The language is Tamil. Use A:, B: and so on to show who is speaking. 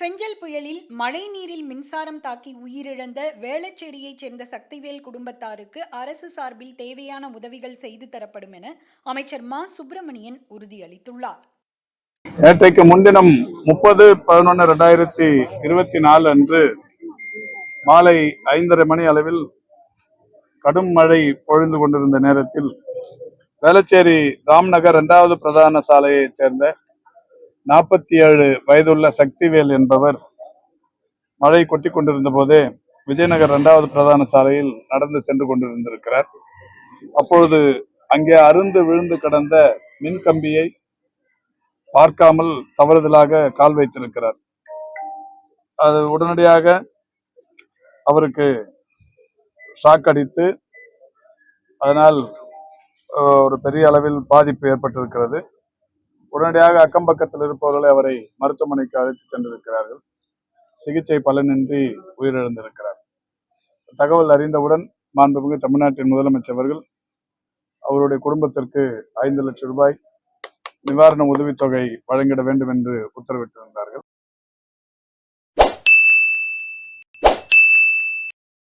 A: பெஞ்சல் புயலில் மழை நீரில் மின்சாரம் தாக்கி உயிரிழந்த வேளச்சேரியைச் சேர்ந்த சக்திவேல் குடும்பத்தாருக்கு அரசு சார்பில் தேவையான உதவிகள் செய்து தரப்படும் என அமைச்சர் மா. சுப்பிரமணியன் உறுதியளித்துள்ளார்.
B: நேற்றைக்கு முன்தினம் முப்பது பதினொன்று ரெண்டாயிரத்தி இருபத்தி நாலு அன்று மாலை ஐந்தரை மணி அளவில் கடும் மழை பொழிந்து கொண்டிருந்த நேரத்தில் வேளச்சேரி ராம்நகர் இரண்டாவது பிரதான சாலையைச் சேர்ந்த நாற்பத்தி ஏழு வயதுள்ள சக்திவேல் என்பவர் மழை கொட்டி கொண்டிருந்த போதே விஜயநகர் இரண்டாவது பிரதான சாலையில் நடந்து சென்று கொண்டிருந்திருக்கிறார். அப்பொழுது அங்கே அருந்து விழுந்து கிடந்த மின் கம்பியை பார்க்காமல் தவறுதலாக கால் வைத்திருக்கிறார். அது உடனடியாக அவருக்கு ஷாக் அடித்து அதனால் ஒரு பெரிய அளவில் பாதிப்பு ஏற்பட்டிருக்கிறது. உடனடியாக அக்கம் பக்கத்தில் இருப்பவர்களை அவரை மருத்துவமனைக்கு அழைத்து சென்றிருக்கிறார்கள். சிகிச்சை பலனின்றி உயிரிழந்திருக்கிறார். தகவல் அறிந்தவுடன் மாண்புமிகு தமிழ்நாட்டின் முதலமைச்சர் அவர்கள் அவருடைய குடும்பத்திற்கு ஐந்து லட்சம் ரூபாய் நிவாரண உதவித்தொகை வழங்கிட வேண்டும் என்று உத்தரவிட்டிருந்தார்கள்.